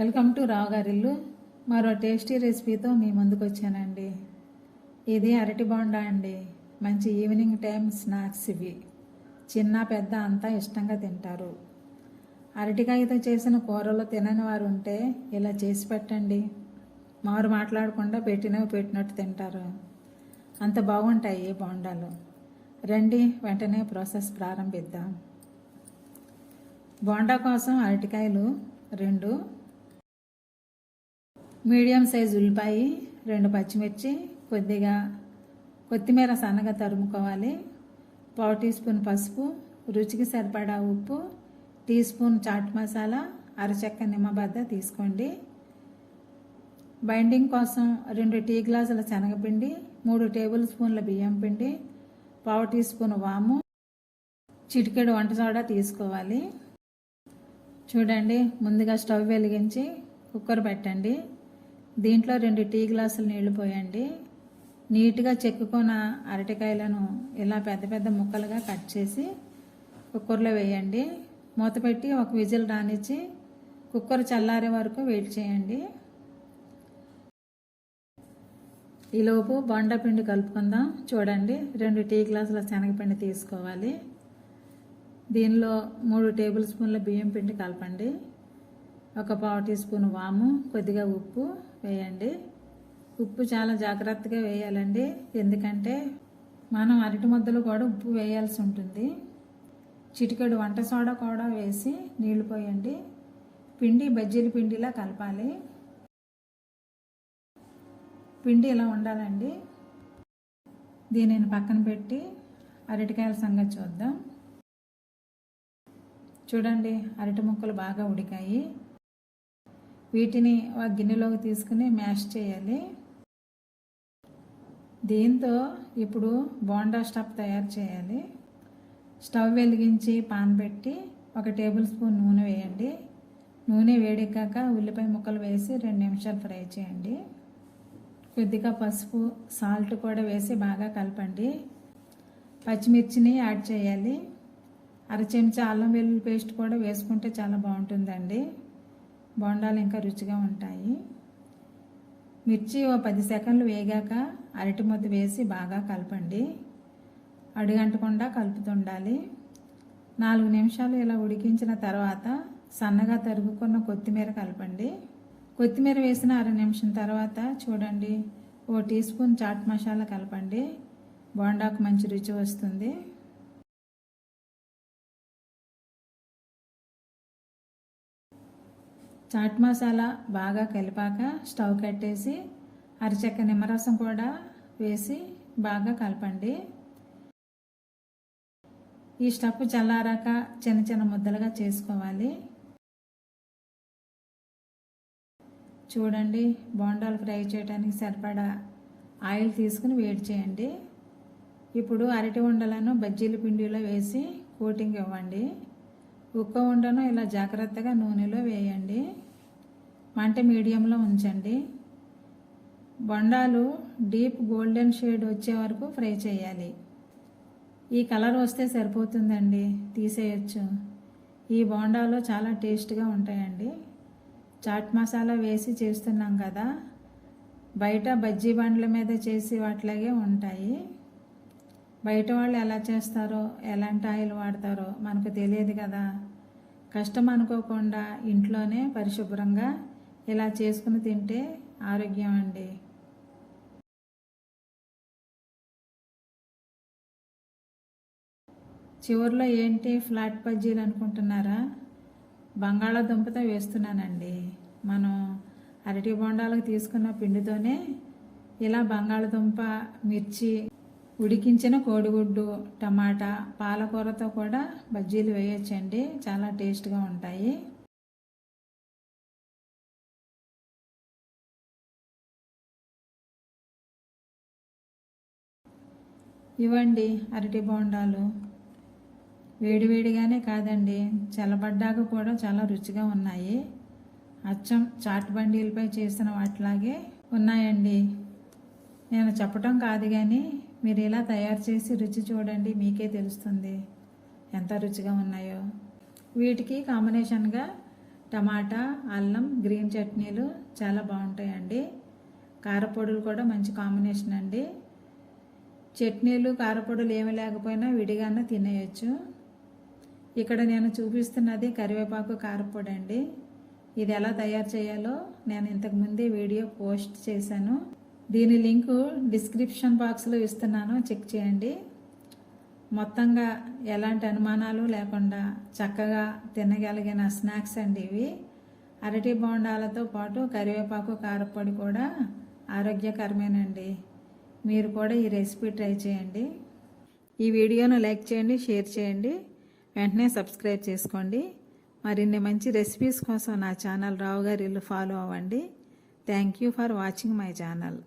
Welcome to రావు గారిల్లు మరో tasty రెసిపీతో మీ ముందుకు వచ్చానండి. ఇది అరటి బోండా అండి. మంచి ఈవినింగ్ టైం స్నాక్స్ ఇవి. చిన్న పెద్ద అంతా ఇష్టంగా తింటారు. అరటికాయతో చేసిన కూరలు తినని వారు ఉంటే ఇలా చేసి పెట్టండి. మారు మాట్లాడకుండా పెట్టినవి పెట్టినట్టు తింటారు. అంత బాగుంటాయి ఈ బోండాలు. రండి వెంటనే ప్రాసెస్ ప్రారంభిద్దాం. బోండా కోసం అరటికాయలు రెండు మీడియం సైజు ఉల్లిపాయ రెండు పచ్చిమిర్చి కొద్దిగా కొత్తిమీర సన్నగా తరుముకోవాలి. పావు టీ స్పూన్ పసుపు రుచికి సరిపడా ఉప్పు టీ స్పూన్ చాట్ మసాలా అరచెక్క నిమ్మబద్ద తీసుకోండి. బైండింగ్ కోసం రెండు టీ గ్లాసుల శనగపిండి మూడు టేబుల్ స్పూన్ల బియ్యం పిండి పావు టీ స్పూన్ వాము చిటికెడు వంట సోడా తీసుకోవాలి. చూడండి ముందుగా స్టవ్ వెలిగించి కుక్కర్ పెట్టండి. దీంట్లో రెండు టీ గ్లాసులు నీళ్ళు పోయండి. నీట్గా చెక్కుకున్న అరటికాయలను ఇలా పెద్ద పెద్ద ముక్కలుగా కట్ చేసి కుక్కర్లో వేయండి. మూత పెట్టి ఒక విజిల్ రానిచ్చి కుక్కర్ చల్లారే వరకు వెయిట్ చేయండి. ఈలోపు బొండా పిండి కలుపుకుందాం. చూడండి రెండు టీ గ్లాసుల శనగపిండి తీసుకోవాలి. దీనిలో మూడు టేబుల్ స్పూన్ల బియ్యం పిండి కలపండి. ఒక పావు టీ స్పూన్ వాము కొద్దిగా ఉప్పు వేయండి. ఉప్పు చాలా జాగ్రత్తగా వేయాలండి. ఎందుకంటే మనం అరటి ముద్దలు కూడా ఉప్పు వేయాల్సి ఉంటుంది. చిటికెడు వంట సోడా కూడా వేసి నీళ్ళు పోయండి. పిండి బజ్జీల పిండిలా కలపాలి. పిండి ఇలా ఉండాలండి. దీనిని పక్కన పెట్టి అరటికాయల సంగతి చూద్దాం. చూడండి అరటి ముక్కలు బాగా ఉడికాయి. వీటిని ఒక గిన్నెలోకి తీసుకుని మ్యాష్ చేయాలి. దీంతో ఇప్పుడు బోండా స్టఫ్ తయారు చేయాలి. స్టవ్ వెలిగించి పాన్ పెట్టి ఒక టేబుల్ స్పూన్ నూనె వేయండి. నూనె వేడెక్కాక ఉల్లిపాయ ముక్కలు వేసి రెండు నిమిషాలు ఫ్రై చేయండి. కొద్దిగా పసుపు సాల్ట్ కూడా వేసి బాగా కలపండి. పచ్చిమిర్చిని యాడ్ చేయాలి. అర చెంచా అల్లం వెల్లుల్లి పేస్ట్ కూడా వేసుకుంటే చాలా బాగుంటుందండి. బోండాలు ఇంకా రుచిగా ఉంటాయి. మిర్చి ఓ పది సెకండ్లు వేగాక అరటి వేసి బాగా కలపండి. అడుగంటకుండా కలుపుతుండాలి. నాలుగు నిమిషాలు ఇలా ఉడికించిన తర్వాత సన్నగా తరుగుకున్న కొత్తిమీర కలపండి. కొత్తిమీర వేసిన అర నిమిషం తర్వాత చూడండి ఓ టీ స్పూన్ చాట్ మసాలా కలపండి. బోండాకు మంచి రుచి వస్తుంది. చాట్ మసాలా బాగా కలిపాక స్టవ్ కట్టేసి అరచెక్క నిమ్మరసం కూడా వేసి బాగా కలపండి. ఈ స్టఫ్ చల్లారాక చిన్న చిన్న ముద్దలుగా చేసుకోవాలి. చూడండి బోండాలు ఫ్రై చేయడానికి సరిపడా ఆయిల్ తీసుకుని వేడి చేయండి. ఇప్పుడు అరటి ఉండలను బజ్జీల పిండిలో వేసి కోటింగ్ ఇవ్వండి. ఉక్క ఉండను ఇలా జాగ్రత్తగా నూనెలో వేయండి. మంట మీడియంలో ఉంచండి. బొండాలు డీప్ గోల్డెన్ షేడ్ వచ్చే వరకు ఫ్రై చేయాలి. ఈ కలర్ వస్తే సరిపోతుందండి తీసేయచ్చు. ఈ బోండాలు చాలా టేస్ట్గా ఉంటాయండి. చాట్ మసాలా వేసి చేస్తున్నాం కదా బయట బజ్జీ బండ్ల మీద చేసి వాటిలాగే ఉంటాయి. బయట వాళ్ళు ఎలా చేస్తారో ఎలాంటి ఆయిల్ వాడతారో మనకు తెలియదు కదా. కష్టం అనుకోకుండా ఇంట్లోనే పరిశుభ్రంగా ఇలా చేసుకుని తింటే ఆరోగ్యం అండి. చివరిలో ఏంటి ఫ్లాట్ బజ్జీలు అనుకుంటున్నారా? బంగాళాదుంపతో వేస్తున్నానండి. మనం అరటి బొండాలకు తీసుకున్న పిండితోనే ఇలా బంగాళదుంప మిర్చి ఉడికించిన కోడిగుడ్డు టమాటా పాలకూరతో కూడా బజ్జీలు వేయొచ్చండి. చాలా టేస్ట్గా ఉంటాయి. ఇవ్వండి అరటి బోండాలు. వేడివేడిగానే కాదండి చల్లబడ్డాక కూడా చాలా రుచిగా ఉన్నాయి. అచ్చం చాట్ బండీలపై చేసిన వాటిలాగే ఉన్నాయండి. నేను చెప్పటం కాదు కానీ మీరు ఇలా తయారు చేసి రుచి చూడండి మీకే తెలుస్తుంది. ఎంత రుచిగా ఉన్నాయో. వీటికి కాంబినేషన్గా టమాటా అల్లం గ్రీన్ చట్నీలు చాలా బాగుంటాయండి. కారపొడులు కూడా మంచి కాంబినేషన్ అండి. చట్నీలు కారపొడులు ఏమి లేకపోయినా విడిగానే తినేయచ్చు. ఇక్కడ నేను చూపిస్తున్నది కరివేపాకు కారపొడి అండి ఇది ఎలా తయారు చేయాలో నేను ఇంతకు ముందే వీడియో పోస్ట్ చేశాను. దీని లింకు డిస్క్రిప్షన్ బాక్స్లో ఇస్తున్నాను. చెక్ చేయండి. మొత్తంగా ఎలాంటి అనుమానాలు లేకుండా చక్కగా తినగలిగిన స్నాక్స్ అండి ఇవి. అరటి బోండాలతో పాటు కరివేపాకు కారపొడి కూడా ఆరోగ్యకరమేనండి. మీరు కూడా ఈ రెసిపీ ట్రై చేయండి. ఈ వీడియోను లైక్ చేయండి షేర్ చేయండి. వెంటనే సబ్స్క్రైబ్ చేసుకోండి. మరిన్ని మంచి రెసిపీస్ కోసం నా ఛానల్ రావు గారి ఇల్లు ఫాలో అవ్వండి. Thank you for watching my channel.